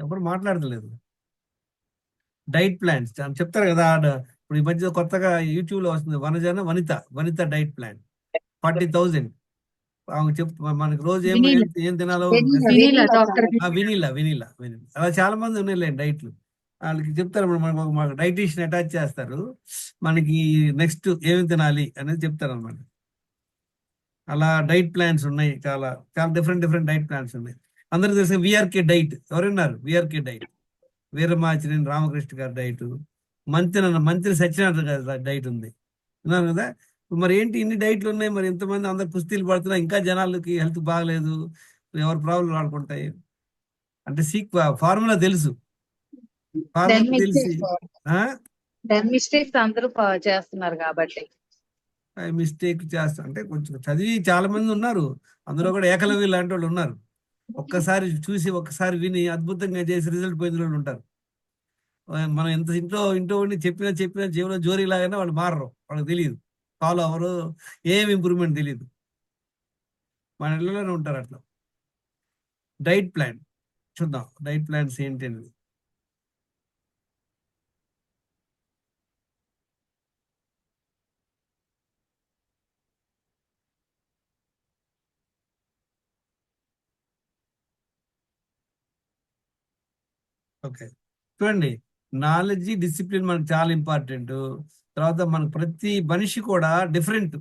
ఎవరు మాట్లాడతలేదు. Diet plans చెప్తారు కదా ఇప్పుడు ఈ మధ్య కొత్తగా యూట్యూబ్లో వస్తుంది వనజన Vanitha Vanitha diet plan forty thousand చెప్ మనకి రోజు ఏం. ఏం- తినాలో వినీలా వినీలా. వినీలా అలా చాలా మంది ఉన్నాయిలే డైట్లు. వాళ్ళకి చెప్తారు మన- మనకు మాకు డైటీషియన్ అటాచ్ చేస్తారు. మనకి నెక్స్ట్ ఏమి తినాలి అనేది చెప్తారు అనమాట అలా డైట్ ప్లాన్స్ ఉన్నాయి చాలా చాలా డిఫరెంట్ డిఫరెంట్ డైట్ ప్లాన్స్ ఉన్నాయి. అందరికి తెలిసిన విఆర్కే డైట్. ఎవరున్నారు? VRK diet. వీరమాచినేని రామకృష్ణ గారి డైట్. మంత్రి అన్న మంత్రి సత్యనారాయణ గారి డైట్ ఉంది. విన్నాను కదా? మరి ఏంటి ఇన్ని డైట్లు ఉన్నాయి? మరి ఇంతమంది అందరు కుస్తీలు పడుతున్నా ఇంకా జనాలకి హెల్త్ బాగలేదు. ఎవరి ప్రాబ్లం వాడుకుంటాయి అంటే సీక్ ఫార్ములా తెలుసు. ఫార్ములా తెలిసి? మిస్టేక్స్ అందరూ చేస్తున్నారు కాబట్టి. మిస్టేక్ చేస్తా అంటే కొంచెం చదివి చాలా మంది ఉన్నారు. అందులో కూడా ఏకలవ్య లాంటి వాళ్ళు ఉన్నారు. ఒక్కసారి చూసి ఒక్కసారి విని అద్భుతంగా చేసి రిజల్ట్ పోయిన వాళ్ళు ఉంటారు. మనం ఎంత ఇంట్లో ఇంట్లో ఉండి చెప్పినా చెప్పినా జీవన జోరీ లాగానే వాళ్ళు మారరు. వాళ్ళకి తెలియదు ఫాలో అవ్వరు. ఏం ఇంప్రూవ్మెంట్ తెలియదు మన ఇళ్ళలోనే ఉంటారు అట్లా. Diet plan. చూద్దాం. డైట్ ప్లాన్స్ ఏంటి అనేది. ఓకే. చూడండి నాలెడ్జ్ డిసిప్లిన్ మనకు చాలా ఇంపార్టెంట్. తర్వాత మనకు ప్రతి మనిషి కూడా డిఫరెంట్.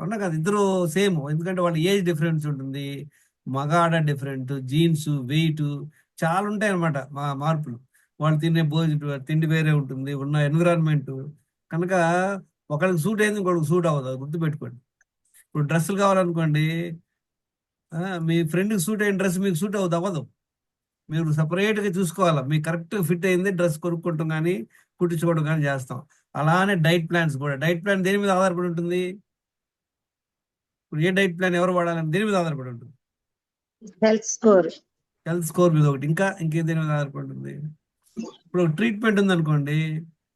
అవునా కదా? ఇద్దరు సేమ్. ఎందుకంటే వాళ్ళ ఏజ్ డిఫరెన్స్ ఉంటుంది. మగాడ డిఫరెంట్ జీన్స్ వెయిట్ చాలా ఉంటాయి అనమాట మా మార్పులు. వాళ్ళు తినే భోజనం తిండి వేరే ఉంటుంది ఉన్న ఎన్విరాన్మెంట్. కనుక ఒకరికి సూట్ అయింది ఇంకొకరికి సూట్ అవ్వదు. అది గుర్తుపెట్టుకోండి. ఇప్పుడు డ్రెస్సులు కావాలనుకోండి మీ ఫ్రెండ్కి సూట్ అయిన డ్రెస్ మీకు సూట్ అవ్వదు అవ్వదు. మీరు separate గా చూసుకోవాలి. మీకు కరెక్ట్ ఫిట్ అయింది డ్రెస్ కొనుక్కుంటాం కానీ కుట్టించుకోవడం కానీ చేస్తాం. అలానే డైట్ ప్లాన్స్ కూడా. డైట్ ప్లాన్ దేని మీద ఆధారపడి ఉంటుంది? ఇప్పుడు ఏ డైట్ ప్లాన్ ఎవరు వాడాలని దేని మీద ఆధారపడి ఉంటుంది? Health score. హెల్త్ స్కోర్ మీద ఒకటి. ఇంకా ఇంకేం దేని మీద ఆధారపడి ఉంటుంది? ఇప్పుడు ట్రీట్మెంట్ ఉందనుకోండి.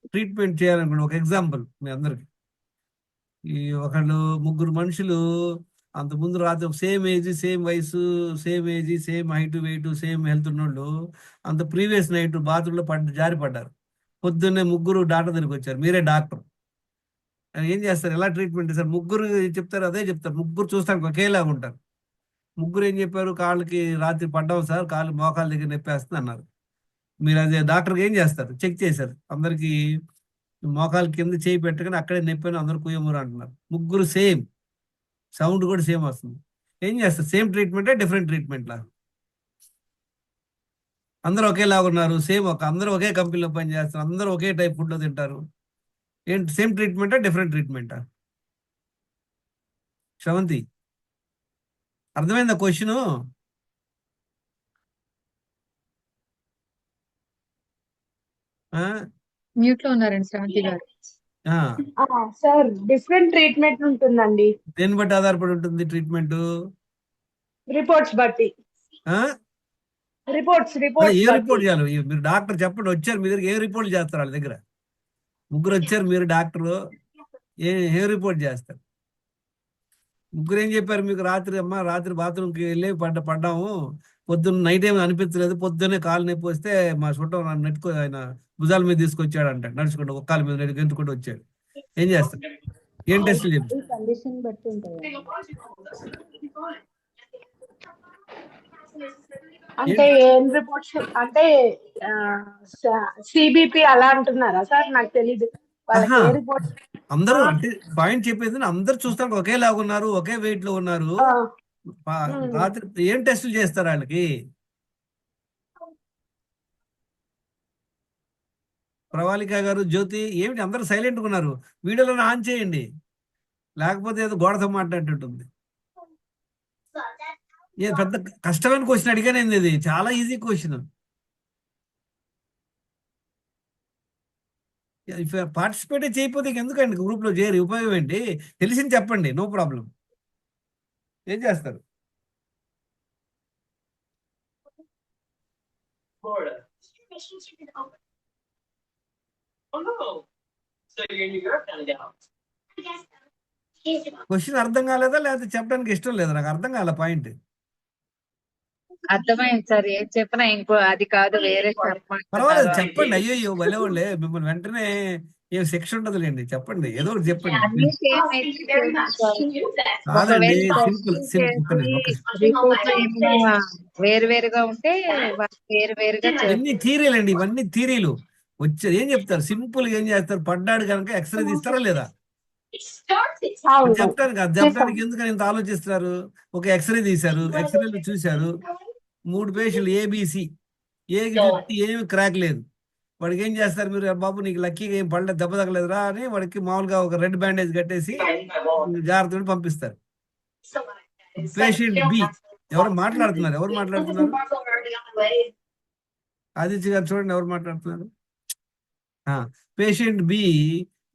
ట్రీట్మెంట్ చేయాలనుకోండి. ఒక ఎగ్జాంపుల్ మీ అందరికి. ఈ ఒకళ్ళు ముగ్గురు మనుషులు అంత ముందు రాత్రి సేమ్ ఏజ్ సేమ్ వయసు same age same height weight same health ఉన్నోళ్ళు అంత ప్రీవియస్ నైట్ బాత్రూంలో పడ్డ జారి పడ్డారు. పొద్దున్నే ముగ్గురు డాక్టర్ దగ్గరికి వచ్చారు. మీరే డాక్టర్. ఏం చేస్తారు? ఎలా ట్రీట్మెంట్ చేస్తారు? ముగ్గురు చెప్తారు అదే చెప్తారు. ముగ్గురు చూస్తానికి ఒకేలాగా ఉంటారు. ముగ్గురు ఏం చెప్పారు? కాళ్ళకి రాత్రి పడ్డాం సార్ కాళ్ళు మోకాళ్ళ దగ్గర నొప్పేస్తుంది అన్నారు. మీరు అదే డాక్టర్కి ఏం చేస్తారు? చెక్ చేశారు. అందరికీ మోకాళ్ళ కింద చేయి పెట్టగానే అక్కడే నొప్పి అందరు కుయ్యమూరు అంటున్నారు. ముగ్గురు సేమ్. సౌండ్ కూడా సేమ్ వస్తుంది. ఏం చేస్తారు? సేమ్ ట్రీట్మెంటే డిఫరెంట్ ట్రీట్మెంట్ లా అందరూ ఒకేలాగా ఉన్నారు. సేమ్ ఒక అందరూ ఒకే కంపెనీలో పని చేస్తారు. అందరూ ఒకే టైప్ ఫుడ్లో తింటారు. ఏంటి సేమ్ ట్రీట్మెంటా డిఫరెంట్ ట్రీట్మెంటా? శ్రవంతి అర్థమైందా క్వశ్చన్? మ్యూట్లో ఉన్నారండి శ్రవంతి గారు. సార్ డిఫరెంట్ ట్రీట్మెంట్ ఉంటుందండి. దేన్ని బట్టి ఆధారపడి ఉంటుంది ట్రీట్మెంట్? రిపోర్ట్స్ బట్టి. రిపోర్ట్స్ ఏ రిపోర్ట్స్ రిపోర్ట్ చేయాలి? మీరు డాక్టర్ చెప్పండి వచ్చారు మీ దగ్గర ఏ రిపోర్ట్ చేస్తారు వాళ్ళ దగ్గర? ముగ్గురు వచ్చారు మీరు డాక్టర్ ఏ ఏ రిపోర్ట్ చేస్తారు? ముగ్గురు ఏం చెప్పారు మీకు రాత్రి అమ్మ రాత్రి బాత్రూమ్కి వెళ్ళి పడ్డ పడ్డాము. పొద్దున్న నైట్ ఏమి అనిపించలేదు పొద్దున్నే కాలు నొప్పి వస్తే మా చుట్టం నెట్టుకో ఆయన భుజాల మీద తీసుకొచ్చాడు అంట నడుచుకుంటూ ఒక కాలు మీద గెంతుకుంటూ వచ్చాడు. ఏం చేస్తారు ఏం టెస్టులు బట్టి ఉంటుంది. అంటే ఏం? రిపోర్ట్స్ అంటే సిబిపి అలా అంటున్నారా సార్? నాకు తెలీదు. వాళ్ళకి ఆహా. ఏ రిపోర్ట్? అందరూ అంటే పాయింట్ చెప్పేది అందరు చూస్తానికి ఒకేలాగా ఉన్నారు ఒకే వెయిట్లో ఉన్నారు. రాత్రి ఏం టెస్టులు చేస్తారు వాళ్ళకి? ప్రవాళిక గారు జ్యోతి ఏమిటి? అందరూ సైలెంట్ ఉన్నారు. వీడియోలో ఆన్ చేయండి. లేకపోతే ఏదో గోడతో మాట్లాడేటట్టుంది. ఏ పెద్ద కష్టమైన క్వశ్చన్ అడిగానేది ఇది. చాలా ఈజీ క్వశ్చన్ పార్టిసిపేట్ చేయకపోతే ఎందుకండి? గ్రూప్లో చేరి ఉపయోగం ఏంటి? తెలిసింది చెప్పండి. నో ప్రాబ్లం ఏం చేస్తారు? Oh. క్వశ్చన్ అర్థం కాలేదా లేకపోతే చెప్పడానికి ఇష్టం లేదా? నాకు అర్థం కాలే పాయింట్. అర్థమైంది సార్. ఏం చెప్పినా ఇంకో అది కాదు వేరే పర్వాలేదు. చెప్పండి. అయ్యో అయ్యో భలే వాళ్ళే మిమ్మల్ని వెంటనే ఏం శిక్ష ఉండదులేండి. చెప్పండి. ఏదో ఒకటి చెప్పండి. కాదండి సింపుల్ సింపుల్ వేరు వేరుగా ఉంటే వేరు వేరుగా ఇవన్నీ థీరీలు అండి ఇవన్నీ థీరీలు. వచ్చారు ఏం చెప్తారు? సింపుల్ ఏం చేస్తారు? పడ్డాడు కనుక ఎక్స్రే తీస్తారా లేదా? చెప్తాను చెప్పడానికి అది చెప్పడానికి ఎందుకని ఇంత ఆలోచిస్తున్నారు? ఒక ఎక్స్రే తీశారు. ఎక్స్రేలు చూశారు. మూడు పేషెంట్లు ఏబిసి ఏకి చూస్తే ఏమి క్రాక్ లేదు. వాడికి ఏం చేస్తారు మీరు? బాబు నీకు లక్కీగా ఏం పడలేదు దెబ్బ తగలేదురా అని వాడికి మామూలుగా ఒక రెడ్ బ్యాండేజ్ కట్టేసి జాగ్రత్తగా పంపిస్తారు. పేషెంట్ బి ఎవరు మాట్లాడుతున్నారు? ఎవరు మాట్లాడుతున్నారు? ఆదిత్య గారు చూడండి ఎవరు మాట్లాడుతున్నారు? పేషెంట్ బి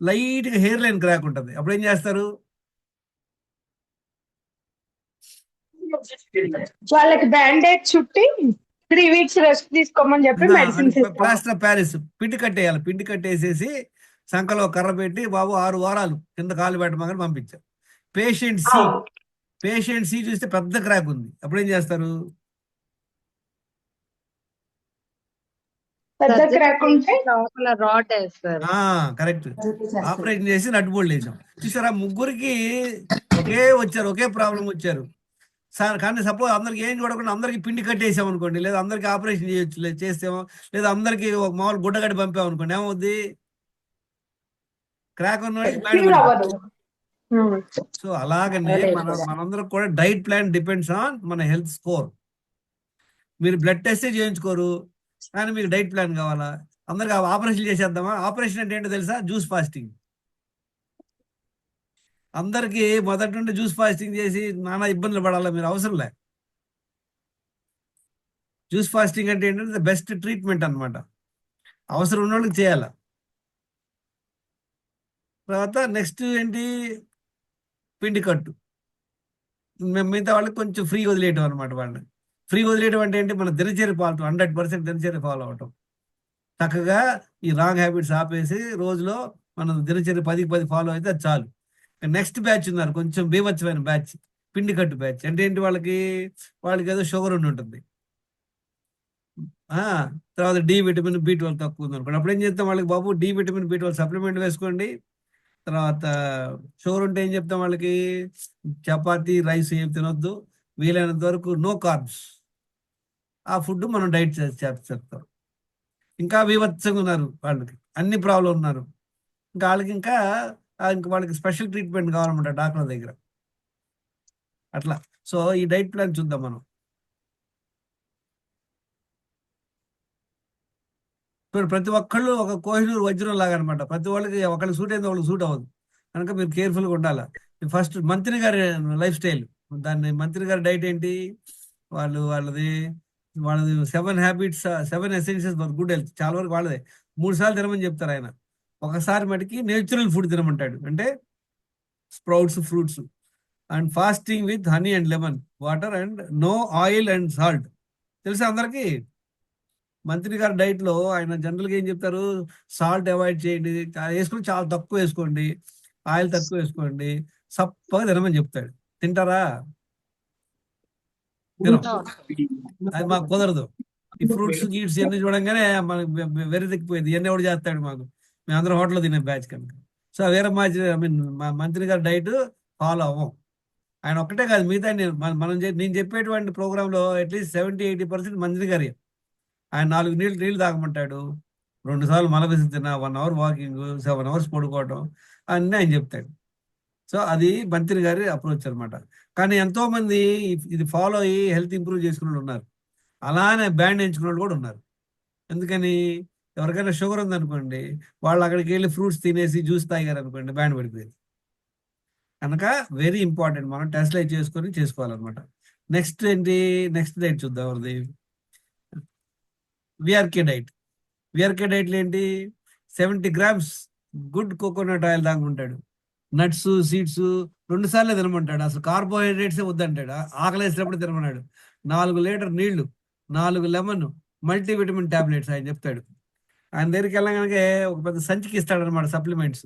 లైట్గా హెయిర్ లైన్ క్రాక్ ఉంటుంది. అప్పుడు ఏం చేస్తారు? వాళ్ళకి బ్యాండేజ్ చుట్టి త్రీ వీక్స్ రెస్ట్ తీసుకోమని చెప్పి మెడిసిన్స్ ఇస్తాం ప్లాస్టర్ ప్యారిస్ పిండి కట్టేయాలి. పిండి కట్టేసేసి సంకలో కర్ర పెట్టి బాబు ఆరు వారాలు కింద కాలు పెట్టమని పంపించారు పేషెంట్ సి పేషెంట్ సి చూస్తే పెద్ద క్రాక్ ఉంది. అప్పుడు ఏం చేస్తారు? పెద్ద క్రాక్ ఉంటే లోపల రాడ్ వేస్తారు. ఆ కరెక్ట్. ఆపరేషన్ చేసి నట్టుబోల్డ్ వేసాం. చూసారా ముగ్గురికి ఒకే వచ్చారు ఒకే ప్రాబ్లం వచ్చారు. సార్ కానీ సపోజ్ అందరికి ఏం చూడకుండా అందరికి పిండి కట్టేసాం అనుకోండి లేదా అందరికి ఆపరేషన్ చేయొచ్చు లేదా చేస్తాము లేదా అందరికి ఒక మామూలు గుడ్డ కట్టి పంపాం అనుకోండి ఏమవుద్ది? క్రాక్ ఉన్నవాడికి. అవ్వదు సో అలాగనే మన మనందరం కూడా డైట్ ప్లాన్ డిపెండ్స్ ఆన్ మన హెల్త్ స్కోర్. మీరు బ్లడ్ టెస్ట్ చేయించుకోరు. కానీ మీకు డైట్ ప్లాన్ కావాలా? అందరికి ఆపరేషన్ చేసేద్దామా? ఆపరేషన్ అంటే ఏంటో తెలుసా? Juice fasting. అందరికి మొదటి నుండి జ్యూస్ ఫాస్టింగ్ చేసి నానా ఇబ్బందులు పడాలా మీరు? అవసరం లే. జ్యూస్ ఫాస్టింగ్ అంటే ఏంటంటే బెస్ట్ ట్రీట్మెంట్ అన్నమాట. అవసరం ఉన్న వాళ్ళకి చేయాల? తర్వాత నెక్స్ట్ ఏంటి? పిండి కట్టు. మిగతా వాళ్ళకి కొంచెం ఫ్రీ వదిలేయటం అనమాట వాళ్ళని. ఫ్రీ వదిలేయడం అంటే ఏంటి? మన దినచర్య ఫాలో హండ్రెడ్ పర్సెంట్ దినచర్య ఫాలో అవటం. చక్కగా ఈ రాంగ్ హ్యాబిట్స్ ఆపేసి రోజులో మనం దినచర్య పదికి పది ఫాలో అయితే అది చాలు. నెక్స్ట్ బ్యాచ్ ఉన్నారు కొంచెం బీభత్సమైన బ్యాచ్ పిండి కట్టు బ్యాచ్. అంటే ఏంటి వాళ్ళకి? వాళ్ళకి ఏదో షుగర్ ఉండి ఉంటుంది. తర్వాత డి విటమిన్ బి ట్వెల్వ్ తక్కువ ఉంది అనుకోండి. అప్పుడు ఏం చెప్తాం వాళ్ళకి? బాబు D vitamin B twelve supplement వేసుకోండి. తర్వాత షుగర్ ఉంటే ఏం చెప్తాం వాళ్ళకి? చపాతీ రైస్ ఏం తినొద్దు. వీలైనంత వరకు నో కార్బ్స్. ఆ ఫుడ్ మనం డైట్ చెప్తాం ఇంకా వివత్సంగా ఉన్నారు వాళ్ళకి. అన్ని ప్రాబ్లం ఉన్నారు. ఇంకా వాళ్ళకి ఇంకా ఇంకా వాళ్ళకి స్పెషల్ ట్రీట్మెంట్ కావాలన్నమాట డాక్టర్ దగ్గర. అట్లా. సో ఈ డైట్ ప్లాన్ చూద్దాం మనం. మీరు ప్రతి ఒక్కళ్ళు ఒక కోహినూరు వజ్రం లాగా అనమాట ప్రతి వాళ్ళకి ఒకళ్ళు సూట్ అయితే వాళ్ళకి సూట్ అవ్వదు. కనుక మీరు కేర్ఫుల్గా ఉండాలి. ఫస్ట్ మంత్రి గారి లైఫ్ స్టైల్. దాన్ని మంత్రి గారి డైట్ ఏంటి? వాళ్ళు వాళ్ళది వాళ్ళది seven habits seven essentials for good health. చాలా వరకు వాళ్ళదే. మూడు సార్లు తినమని చెప్తారు ఆయన. ఒకసారి మటుకి నేచురల్ ఫుడ్ తినమంటాడు. అంటే sprouts fruits. And fasting with honey and lemon water and no oil and salt. తెలుసా అందరికి? మంత్రి గారి డైట్లో ఆయన జనరల్గా ఏం చెప్తారు? సాల్ట్ అవాయిడ్ చేయండి. వేసుకుని చాలా తక్కువ వేసుకోండి. ఆయిల్ తక్కువ వేసుకోండి. సప్పగా తినమని చెప్తాడు. తింటారా? అది మాకు కుదరదు. ఈ ఫ్రూట్స్ గీట్స్ ఇవన్నీ చూడంగానే మనకి వెరెదిక్కిపోయింది ఇవన్నీ ఎవడు చేస్తాడు మాకు? మేము అందరం హోటల్లో తినే బ్యాచ్ కనుక. సో వేరే మా ఐ మీన్ మా మంత్రి గారి డైట్ ఫాలో అవ్వం. ఆయన ఒక్కటే కాదు మిగతా నేను మన- నేను చెప్పేటువంటి program లో అట్లీస్ట్ సెవెంటీ ఎయిటీ పర్సెంట్ మంత్రి గారి. ఆయన నాలుగు నీళ్ళు నీళ్ళు తాగమంటాడు. రెండు సార్లు మల తిన్నా one hour walking seven hours పడుకోవటం అన్నీ ఆయన చెప్తాడు. సో అది మంత్రి గారి అప్రోచ్ అన్నమాట. కానీ ఎంతో మంది ఇది ఫాలో అయ్యి హెల్త్ ఇంప్రూవ్ చేసుకున్న వాళ్ళు ఉన్నారు. అలానే బ్యాండ్ ఎంచుకున్న వాళ్ళు కూడా ఉన్నారు. ఎందుకని? ఎవరికైనా షుగర్ ఉందనుకోండి వాళ్ళు అక్కడికి వెళ్ళి ఫ్రూట్స్ తినేసి జ్యూస్ తాగారు అనుకోండి బ్యాండ్ పడిపోయింది. కనుక వెరీ ఇంపార్టెంట్. మనం టెస్ట్ లైట్ చేసుకొని చేసుకోవాలన్నమాట. నెక్స్ట్ ఏంటి? నెక్స్ట్ డైట్ చూద్దాం ఎవరిది? VRK diet. విఆర్కే డైట్లు ఏంటి? Seventy grams good coconut oil తాగుంటాడు nuts seeds రెండు సార్లు తినమంటాడు. అసలు కార్బోహైడ్రేట్స్ వద్దంటాడు? ఆకలేసినప్పుడు ఆకలి వేసినప్పుడు తినమన్నాడు. నాలుగు లీటర్ నీళ్ళు నాలుగు లెమన్ మల్టీవిటమిన్ టాబ్లెట్స్ ఆయన చెప్తాడు. ఆయన దగ్గరికి వెళ్ళగానే ఒక పెద్ద సంచికి ఇస్తాడు అనమాట సప్లిమెంట్స్.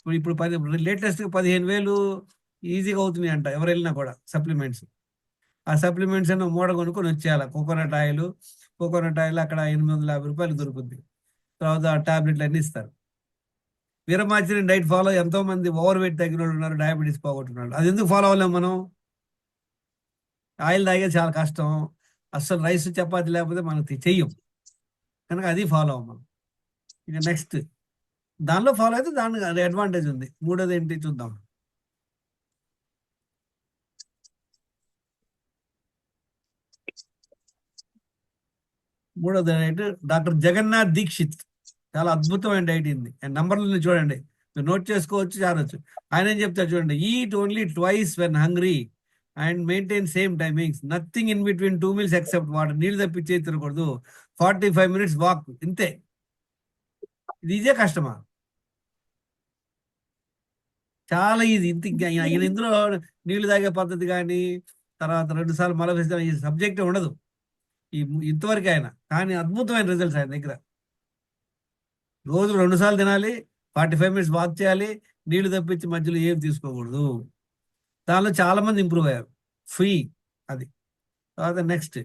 ఇప్పుడు ఇప్పుడు పది లేటెస్ట్ పదిహేను వేలు ఈజీగా అవుతున్నాయి అంట ఎవరు వెళ్ళినా కూడా సప్లిమెంట్స్. ఆ సప్లిమెంట్స్ అన్న మూడ కొనుక్కొని వచ్చేయాలి. కోకోనట్ ఆయిల్ కోకోనట్ ఆయిల్ అక్కడ ఎనిమిది వందల యాభై రూపాయలు దొరుకుద్ది. తర్వాత ఆ టాబ్లెట్లు అన్నీ ఇస్తారు. వీరమాచిని డైట్ ఫాలో ఎంతో మంది ఓవర్ వెయిట్ తగ్గిన వాళ్ళు ఉన్నారు డయాబెటీస్ పోగొట్టున్నారు అది ఎందుకు ఫాలో అవ్వలేము మనం? ఆయిల్ తాగేది చాలా కష్టం. అస్సలు రైస్ చపాతి లేకపోతే మనం చెయ్యం. కనుక అది ఫాలో అవ్వం మనం. ఇక నెక్స్ట్. దానిలో ఫాలో అయితే దానికి అడ్వాంటేజ్ ఉంది. మూడోది ఏంటి చూద్దాం. మూడోది డైట్ డాక్టర్ జగన్నాథ్ దీక్షిత్. చాలా అద్భుతమైన డైట్ ఇది. నంబర్లను చూడండి. మీరు నోట్ చేసుకోవచ్చు చారొచ్చు ఆయన ఏం చెప్తారు చూడండి. Eat only twice when hungry and maintain same timings nothing in between two meals except water నీళ్ళు తప్పించే తినకూడదు. ఫార్టీ ఫైవ్ మినిట్స్ వాక్ ఇంతే. ఇది ఇదే కష్టమా? చాలా ఈజీ. ఇంత ఈయన ఇందులో నీళ్ళు తాగే పద్ధతి కానీ తర్వాత రెండు సార్లు మల ఈ సబ్జెక్ట్ ఉండదు. ఈ ఇంతవరకు ఆయన. కానీ అద్భుతమైన రిజల్ట్స్ ఆయన దగ్గర. రోజు రెండుసార్లు తినాలి ఫార్టీ ఫైవ్ మినిట్స్ వాక్ చేయాలి నీళ్ళు తప్పించి మధ్యలో ఏం తీసుకోకూడదు. దానిలో చాలా మంది ఇంప్రూవ్ అయ్యారు. ఫ్రీ అది. తర్వాత నెక్స్ట్.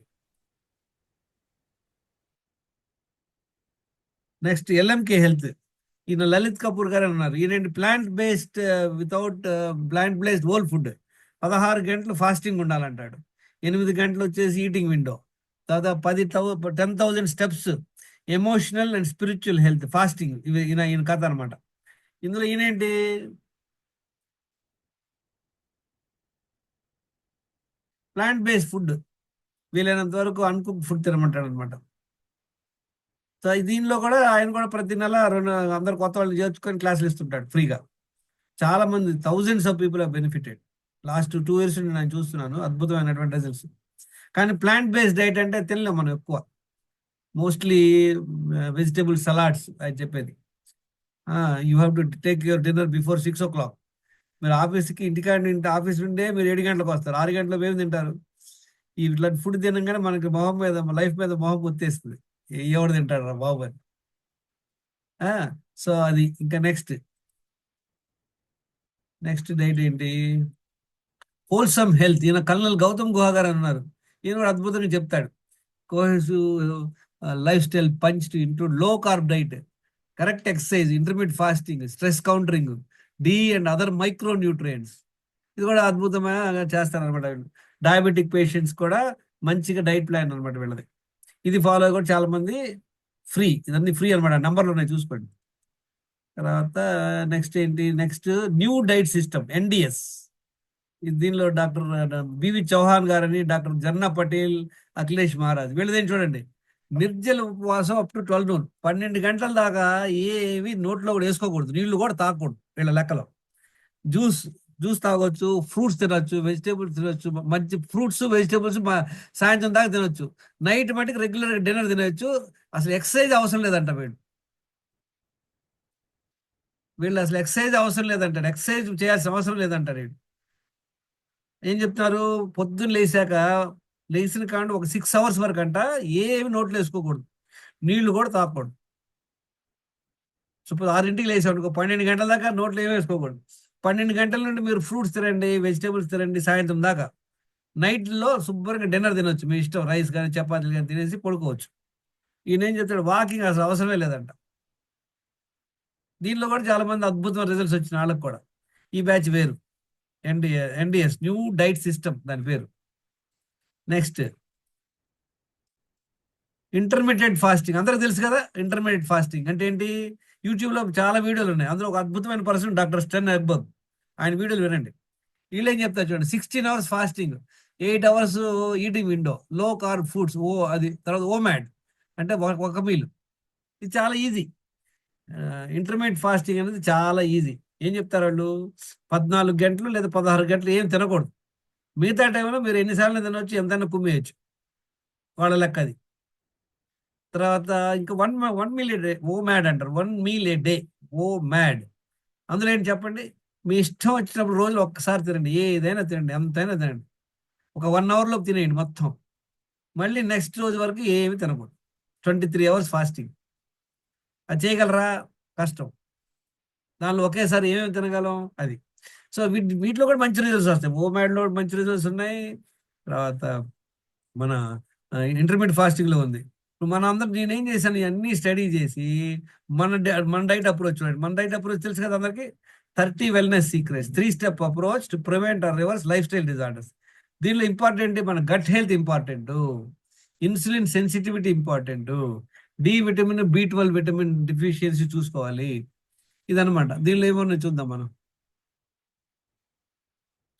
Next ఎల్ఎంకే health. ఈయన లలిత్ కపూర్ గారు ఉన్నారు. ఈయన plant based uh, without uh, plant based whole food. పదహారు గంటలు ఫాస్టింగ్ ఉండాలంటాడు. ఎనిమిది గంటలు వచ్చేసి ఈటింగ్ విండో. తర్వాత పది thou ten thousand steps emotional and spiritual health fasting ఇవి ఈయన ఈయన కథ అనమాట ఇందులో ఈయనేంటి? ప్లాంట్ బేస్డ్ ఫుడ్ వీలైనంత వరకు అన్కుక్ ఫుడ్ తినమంటాడు అనమాట సో దీనిలో కూడా ఆయన కూడా ప్రతి నెల రెండు అందరు కొత్త వాళ్ళని చేర్చుకొని క్లాసులు ఇస్తుంటాడు ఫ్రీగా. చాలా మంది thousands of people benefited last two years నుండి నేను చూస్తున్నాను అద్భుతమైనటువంటి రిజల్ట్స్ కానీ ప్లాంట్ బేస్డ్ డైట్ అంటే తినలేము మనం ఎక్కువ. మోస్ట్లీ వెజిటేబుల్ సలాడ్స్ అని చెప్పేది. You have to take your dinner before six o'clock మీరు ఆఫీస్కి ఇంటికాడ ఇంటి ఆఫీస్ నుండే మీరు ఏడు గంటలకు వస్తారు. ఆరు గంటలకు ఏమి తింటారు? ఈ ఇట్లాంటి ఫుడ్ తినగానే మనకి మొహం మీద లైఫ్ మీద మొహం వచ్చేస్తుంది ఎవడు తింటాడు రా బాబు అని. సో అది ఇంకా నెక్స్ట్ నెక్స్ట్ డైట్ ఏంటి? హోల్సమ్ హెల్త్ ఈయన కల్నల్ గౌతమ్ గుహ గారు అన్నారు. ఈయన కూడా అద్భుతంగా చెప్తాడు. కోహెసు life style punch to ఇంక్లూడ్లో carb diet correct exercise intermediate fasting stress countering D and other micro nutrients ఇది కూడా అద్భుతమైన చేస్తారనమాట డయాబెటిక్ పేషెంట్స్ కూడా మంచిగా డైట్ ప్లాన్ అనమాట వీళ్ళది. ఇది ఫాలో కూడా చాలా మంది ఫ్రీ ఇదన్నీ ఫ్రీ అనమాట నంబర్లు ఉన్నాయి చూసుకోండి. తర్వాత నెక్స్ట్ ఏంటి? Next new diet system NDS దీనిలో డాక్టర్ బివి చౌహాన్ గారని డాక్టర్ జన్నా పటేల్ అఖిలేష్ మహారాజ్. వీళ్ళదేం చూడండి? నిర్జల ఉపవాసం అప్ టు ట్వెల్వ్ నూన్ పన్నెండు గంటల దాకా ఏవి నోట్లో కూడా వేసుకోకూడదు. నీళ్ళు కూడా తాగకూడదు వీళ్ళ లెక్కలో. జ్యూస్ జ్యూస్ తాగొచ్చు ఫ్రూట్స్ తినొచ్చు వెజిటేబుల్స్ తినొచ్చు మంచి ఫ్రూట్స్ వెజిటేబుల్స్ సాయంత్రం దాకా తినొచ్చు. నైట్ మటుకు రెగ్యులర్గా డిన్నర్ తినొచ్చు. అసలు ఎక్సర్సైజ్ అవసరం లేదంట వీళ్ళు. వీళ్ళు అసలు ఎక్సర్సైజ్ అవసరం లేదంటారు. ఎక్సర్సైజ్ చేయాల్సిన అవసరం లేదంటారు వీళ్ళు. ఏం చెప్తున్నారు? పొద్దున్న లేచాక లేచిన కాండి ఒక సిక్స్ అవర్స్ వరకు అంట ఏమి నోట్లు వేసుకోకూడదు. నీళ్ళు కూడా తాగకూడదు సపోజ్ ఆరింటికి లేచామనుకో పన్నెండు గంటల దాకా నోట్లు ఏమి వేసుకోకూడదు. పన్నెండు గంటల నుండి మీరు ఫ్రూట్స్ తినండి వెజిటేబుల్స్ తినండి సాయంత్రం దాకా. నైట్లో శుభ్రంగా డిన్నర్ తినొచ్చు. మీ ఇష్టం రైస్ కానీ చపాతీలు కానీ తినేసి పడుకోవచ్చు. ఈయన ఏం చెప్తాడు వాకింగ్ అసలు అవసరమే లేదంట. దీనిలో కూడా చాలా మంది అద్భుతమైన రిజల్ట్స్ వచ్చిన వాళ్ళకి కూడా. ఈ బ్యాచ్ వేరు. NDA NDS new diet system దాని పేరు. నెక్స్ట్. Intermediate fasting. అందరికి తెలుసు కదా ఇంటర్మీడియట్ ఫాస్టింగ్ అంటే ఏంటి? యూట్యూబ్లో చాలా వీడియోలు ఉన్నాయి. అందులో ఒక అద్భుతమైన పర్సన్ డాక్టర్ స్టెన్ అక్బర్ ఆయన వీడియోలు వినండి. వీళ్ళు ఏం చెప్తారు చూడండి sixteen hours fasting eight hours eating window లో కార్బ్ ఫుడ్స్ ఓ అది తర్వాత ఓ మ్యాడ్ అంటే ఒక- ఒక మీల్. ఇది చాలా ఈజీ. ఇంటర్మీడియట్ ఫాస్టింగ్ అనేది చాలా ఈజీ. ఏం చెప్తారు వాళ్ళు? పద్నాలుగు గంటలు లేదా పదహారు గంటలు ఏం తినకూడదు. మిగతా టైంలో మీరు ఎన్నిసార్లు తినవచ్చు ఎంతైనా కుమ్మేయచ్చు. వాళ్ళ లెక్క అది. తర్వాత ఇంకా one one meal a day OMAD అంటారు. One meal a day OMAD. అందులో ఏంటి చెప్పండి? మీ ఇష్టం వచ్చినప్పుడు రోజులు ఒక్కసారి తినండి. ఏదైనా తినండి ఎంతైనా తినండి. ఒక వన్ అవర్లో తినేయండి మొత్తం. మళ్ళీ నెక్స్ట్ రోజు వరకు ఏమి తినకూడదు. Twenty three hours fasting. అది చేయగలరా? కష్టం. దానిలో ఒకేసారి ఏమేమి తినగలం? అది. సో వీటి వీటిలో కూడా మంచి రిజల్ట్స్ వస్తాయి. ఓ మ్యాడ్లో మంచి రిజల్ట్స్ ఉన్నాయి. తర్వాత మన ఇంటర్మీడియట్ ఫాస్టింగ్లో ఉంది. ఇప్పుడు మన అందరం నేనేం చేశాను? ఇవన్నీ స్టడీ చేసి మన మన డైట్ అప్రోచ్ మన డైట్ అప్రోచ్ తెలుసు కదా అందరికి? Thirty wellness secrets three step approach to prevent or reverse life style disorders దీనిలో ఇంపార్టెంట్ మన gut health important insulin sensitivity important D vitamin B twelve vitamin deficiency చూసుకోవాలి. ఇదనమాట దీనిలో ఏమన్నా చూద్దాం మనం.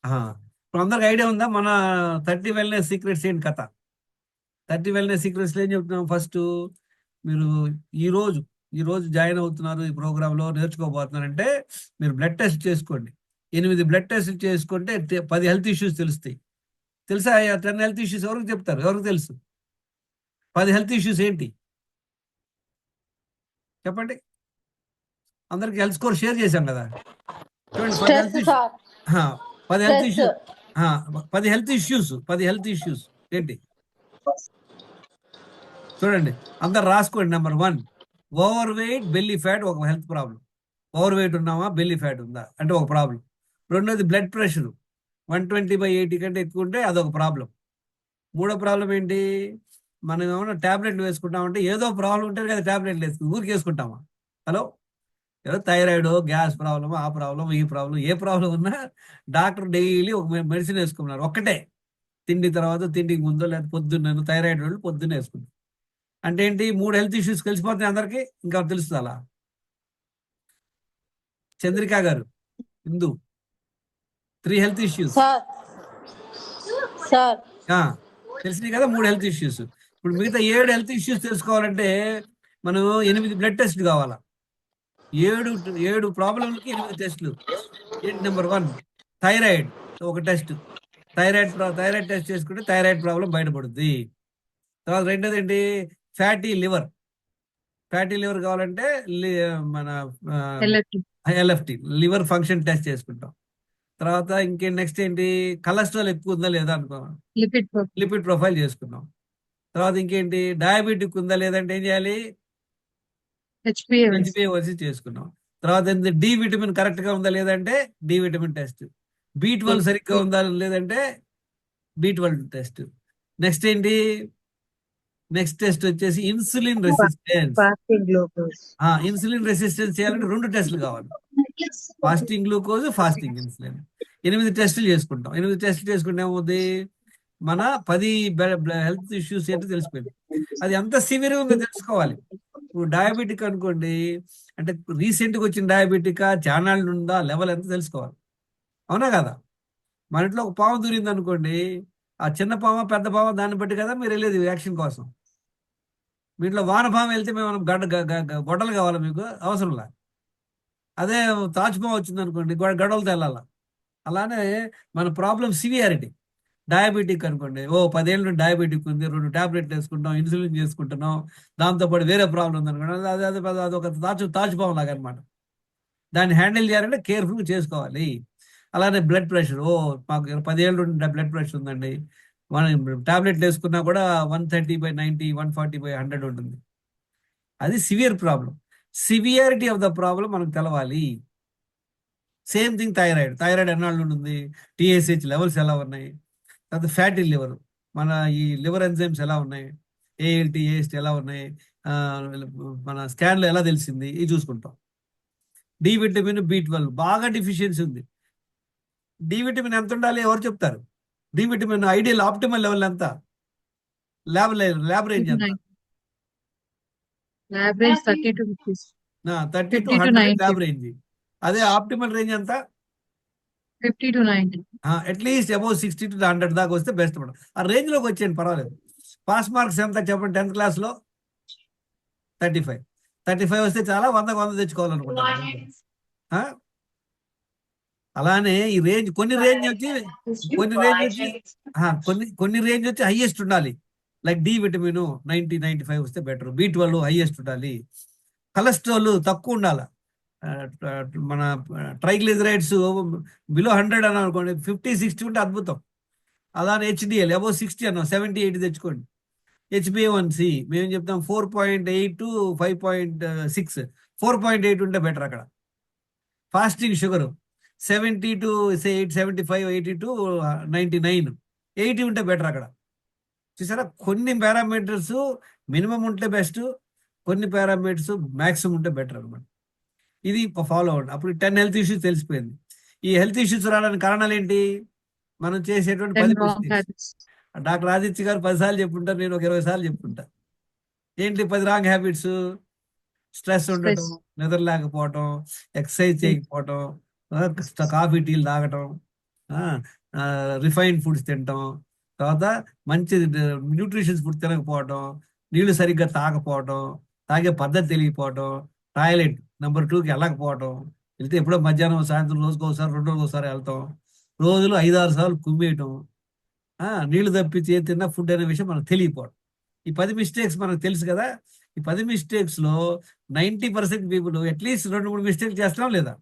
ఇప్పుడు అందరికి ఐడియా ఉందా? మన థర్టీ వెల్నెస్ సీక్రెట్స్ ఏంటి కథ? థర్టీ వెల్నెస్ సీక్రెట్స్ ఏం చెప్తున్నాం ఫస్ట్? మీరు ఈ రోజు ఈ రోజు జాయిన్ అవుతున్నారు ఈ ప్రోగ్రామ్లో నేర్చుకోబోతున్నారంటే మీరు బ్లడ్ టెస్ట్ చేసుకోండి. ఎనిమిది బ్లడ్ టెస్ట్ చేసుకుంటే పది హెల్త్ ఇష్యూస్ తెలుస్తాయి. తెలుసా? టెన్ హెల్త్ ఇష్యూస్ ఎవరికి చెప్తారు? ఎవరికి తెలుసు? పది హెల్త్ ఇష్యూస్ ఏంటి? చెప్పండి. అందరికి హెల్త్ స్కోర్ షేర్ చేశాం కదా? చూడండి పది హెల్త్ ఇష్యూస్ పది హెల్త్ ఇష్యూస్ పది హెల్త్ ఇష్యూస్ ఏంటి? చూడండి అందరు రాసుకోండి. Number one over weight belly fat ఒక హెల్త్ ప్రాబ్లం ఓవర్ వెయిట్ ఉన్నామా? బెల్లీ ఫ్యాట్ ఉందా? అంటే ఒక ప్రాబ్లం రెండోది blood pressure one twenty by eighty కంటే ఎక్కువ ఉంటే అదొక ప్రాబ్లం మూడో ప్రాబ్లం ఏంటి? మనం ఏమైనా ట్యాబ్లెట్లు వేసుకుంటామంటే ఏదో ప్రాబ్లం ఉంటే కదా ట్యాబ్లెట్లు వేసుకుని ఊరికి వేసుకుంటామా హలో ఏదో థైరాయిడ్ గ్యాస్ ప్రాబ్లమ్ ఆ ప్రాబ్లం ఈ ప్రాబ్లం ఏ ప్రాబ్లం ఉన్నా డాక్టర్ డైలీ ఒక మెడిసిన్ వేసుకున్నారు. ఒక్కటే. తిండి తర్వాత తిండికి ముందో లేదా పొద్దున్న థైరాయిడ్ వాళ్ళు పొద్దున్న వేసుకుంటారు అంటే ఏంటి? మూడు హెల్త్ ఇష్యూస్ కలిసిపోతాయి అందరికి. ఇంకా తెలుస్తుంది అలా? చంద్రిక గారు హిందూ. Three health issues. తెలిసినాయి కదా మూడు హెల్త్ ఇష్యూస్. ఇప్పుడు మిగతా ఏడు హెల్త్ ఇష్యూస్ తెలుసుకోవాలంటే మనం ఎనిమిది బ్లడ్ టెస్ట్ కావాలా? ఏడు ఏడు ప్రాబ్లంలకి ఎనిమిది టెస్టులు. ఏంటి నెంబర్ వన్ థైరాయిడ్ ఒక టెస్ట్. థైరాయిడ్ థైరాయిడ్ టెస్ట్ చేసుకుంటే థైరాయిడ్ ప్రాబ్లం బయటపడుద్ది. తర్వాత రెండోది ఏంటి? ఫ్యాటీ లివర్ ఫ్యాటీ లివర్ కావాలంటే మన ఎల్ఎఫ్టి లివర్ ఫంక్షన్ టెస్ట్ చేసుకుంటాం. తర్వాత ఇంకే నెక్స్ట్ ఏంటి? కొలెస్ట్రాల్ ఎక్కువ ఉందా లేదా అనుకో. లిపిడ్ లిపిడ్ ప్రొఫైల్ చేసుకున్నాం తర్వాత ఇంకేంటి? డయాబెటిక్ ఉందా లేదంటే ఏం చేయాలి? హెచ్పిఏ చేసుకున్నాం తర్వాత ఏంటి డి విటమిన్ కరెక్ట్గా ఉందా లేదంటే D vitamin test B twelve సరిగ్గా ఉందా లేదంటే బి ట్వెల్వ్ టెస్ట్ నెక్స్ట్ ఏంటి నెక్స్ట్ టెస్ట్ వచ్చేసి ఇన్సులిన్ రెసిస్టెన్స్ ఇన్సులిన్ రెసిస్టెన్స్ చేయాలంటే రెండు టెస్టులు కావాలి ఫాస్టింగ్ గ్లూకోజ్ ఫాస్టింగ్ ఇన్సులిన్ ఎనిమిది టెస్టులు చేసుకుంటాం ఎనిమిది టెస్టులు చేసుకుంటే ఏమవుతుంది మన పది హెల్త్ ఇష్యూస్ ఏంటో తెలిసిపోయింది అది ఎంత సివియర్ ఉందో తెలుసుకోవాలి ఇప్పుడు డయాబెటిక్ అనుకోండి అంటే రీసెంట్గా వచ్చిన డయాబెటికా ఛానల్ ఉందా లెవెల్ ఎంత తెలుసుకోవాలి? అవునా కదా? మన ఇంట్లో ఒక పాము దూరింది అనుకోండి ఆ చిన్న పామ పెద్ద పామ దాన్ని బట్టి కదా మీరు వెళ్ళేది యాక్షన్ కోసం. మీ ఇంట్లో వానపాము వెళ్తే మేము గడ్డ గ- గొడ్డలు కావాలి మీకు? అవసరంలా? అదే తాజ్మా వచ్చింది అనుకోండి గొ- గొడవలతో వెళ్ళాల? అలానే మన ప్రాబ్లం సివియారిటీ డయాబెటిక్ అనుకోండి. ఓ పదేళ్ళు డయాబెటిక్ ఉంది రెండు టాబ్లెట్లు వేసుకుంటాం ఇన్సులిన్ చేసుకుంటున్నాం దాంతోపాటు వేరే ప్రాబ్లం ఉంది అనుకోండి. అది అది అది ఒక తాచు తాజ్పాం లాగా అనమాట దాన్ని హ్యాండిల్ చేయాలంటే కేర్ఫుల్గా చేసుకోవాలి. అలానే బ్లడ్ ప్రెషర్. ఓ మాకు పదేళ్ళు బ్లడ్ ప్రెషర్ ఉందండి. మనం టాబ్లెట్లు వేసుకున్నా కూడా one thirty by ninety one forty by hundred ఉంటుంది. అది severe problem. Severity of the problem మనకు తెలవాలి. Same thing thyroid. థైరాయిడ్ ఎన్నాళ్ళు ఉంటుంది? టీఎస్హెచ్ లెవెల్స్ ఎలా ఉన్నాయి? తర్వాత ఫ్యాటీ లివర్. మన ఈ లివర్ ఎంజైమ్స్ ఎలా ఉన్నాయి? ఏఎల్టీ ఏఎస్టీ ఎలా ఉన్నాయి? మన స్కాన్లో ఎలా తెలిసింది? ఇది చూసుకుంటాం. డి విటమిన్ బి ట్వెల్వ్ బాగా డిఫిషియన్సీ ఉంది. డి విటమిన్ ఎంత ఉండాలి? ఎవరు చెప్తారు? D vitamin ideal optimal level ఎంత? ల్యాబ్ ల్యాబ్ రేంజ్ ఎంత? Thirty to thirty to 50 to hundred 90. Lab range. అదే ఆప్టిమల్ రేంజ్ ఎంత? Fifty to ninety at least above sixty to hundred దాకా వస్తే బెస్ట్ మేడం ఆ రేంజ్లోకి వచ్చేయండి పర్వాలేదు. పాస్ మార్క్స్ ఎంత చెప్పండి టెన్త్ క్లాస్లో? థర్టీ ఫైవ్ థర్టీ ఫైవ్ వస్తే చాలా వందకు వంద తెచ్చుకోవాలనుకుంటున్నాను ఆ? అలానే ఈ రేంజ్ కొన్ని రేంజ్ వచ్చి కొన్ని రేంజ్ వచ్చి కొన్ని కొన్ని రేంజ్ వచ్చి హైయెస్ట్ ఉండాలి. Like D vitamin ninety ninety five వస్తే బెటర్ బి ట్వెల్వ్ హైయెస్ట్ ఉండాలి. కొలెస్ట్రాల్ తక్కువ ఉండాలి? మన ట్రైగ్లిజరైడ్స్ బిలో హండ్రెడ్ అని అనుకోండి ఫిఫ్టీ సిక్స్టీ ఉంటే అద్భుతం. అలానే హెచ్డిఎల్ అబౌవ్ సిక్స్టీ అన్నాం సెవెంటీ ఎయిట్ తెచ్చుకోండి. హెచ్బిఏ వన్ సి మేము చెప్తాం four point eight to five point six four point eight ఉంటే బెటర్ అక్కడ. Fasting sugar seventy to eight seventy five eighty to ninety nine eighty ఉంటే better అక్కడ. చూసారా? కొన్ని పారామీటర్స్ మినిమం ఉంటే బెస్ట్ కొన్ని పారామీటర్స్ మ్యాక్సిమం ఉంటే బెటర్ అనమాట ఇది ఫాలో అవ్వండి అప్పుడు టెన్ హెల్త్ ఇష్యూస్ తెలిసిపోయింది. ఈ హెల్త్ ఇష్యూస్ రావడానికి కారణాలు ఏంటి? మనం చేసేటువంటి పది. డాక్టర్ ఆదిత్య గారు పదిసార్లు చెప్పుంటారు నేను ఒక ఇరవై సార్లు చెప్పుంటా. ఏంటి పది రాంగ్ హ్యాబిట్స్ స్ట్రెస్ ఉండటం నిద్ర లేకపోవటం ఎక్సర్సైజ్ చేయకపోవటం కాఫీ టీలు తాగటం రిఫైన్డ్ ఫుడ్స్ తినటం తర్వాత మంచి న్యూట్రిషన్స్ ఫుడ్ తినకపోవటం నీళ్ళు సరిగ్గా తాగకపోవటం తాగే పద్ధతి తెలియకపోవటం టాయిలెట్ నెంబర్ టూకి వెళ్ళకపోవటం వెళ్తే ఎప్పుడో మధ్యాహ్నం సాయంత్రం రోజుకు ఒకసారి రెండు రోజులు ఒకసారి వెళ్తాం. రోజులు ఐదు ఆరు సార్లు కుమ్మేయటం. నీళ్ళు తప్పించి ఏం తిన్నా ఫుడ్ అనే విషయం మనకు తెలియకపోవడం ఈ పది మిస్టేక్స్ మనకు తెలుసు కదా ఈ పది మిస్టేక్స్లో ninety percent people at least రెండు మూడు మిస్టేక్స్ చేస్తున్నాం లేదా?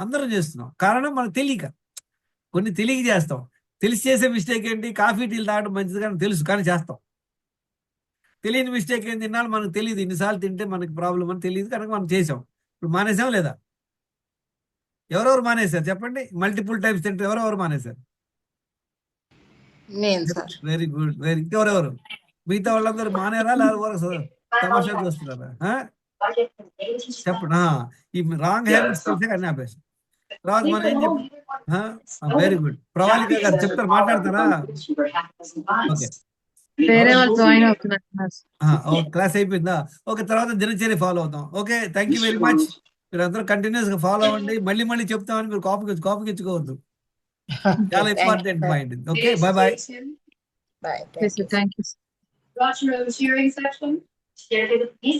అందరం చేస్తున్నాం. కారణం మనకు తెలియక. కొన్ని తెలియక చేస్తాం. తెలిసి చేసే మిస్టేక్ ఏంటి? కాఫీ టీలు తాగడం మంచిది కానీ తెలుసు కానీ చేస్తాం. తెలియని మిస్టేక్ ఏం తిన్నాలో మనకు తెలియదు ఇన్నిసార్లు తింటే మనకి ప్రాబ్లం అని తెలియదు కనుక మనం చేసాం. ఇప్పుడు మానేసాం లేదా? ఎవరెవరు మానేశారు చెప్పండి. మల్టిపుల్ టైమ్స్ తింటే ఎవరెవరు మానేశారు? వెరీ గుడ్ వెరీ ఇంకెవరెవరు? మిగతా వాళ్ళందరూ మానేరా లేదా తమాషా చూస్తున్నారా? ఆ? చెప్పండి. ఈ రాంగ్ హ్యాబిట్స్ తెలిసే అన్ని ఆపేసి. మనం ఏం చెప్పి వెరీ గుడ్ ప్రవాళిక గారు చెప్తారు మాట్లాడతారా? ఓకే వేరే వాళ్ళు జాయిన్ అవుతున్నారు క్లాస్ అయిపోయిందా? ఓకే తర్వాత దినచర్య ఫాలో అవుతాం. Okay thank you very much మీరు అందరూ కంటిన్యూస్గా ఫాలో అవ్వండి. మళ్ళీ మళ్ళీ చెప్తామని మీరు కాపీ కాపీ ఇచ్చుకోవద్దు చాలా important point okay bye bye bye thank you Watch hearing section.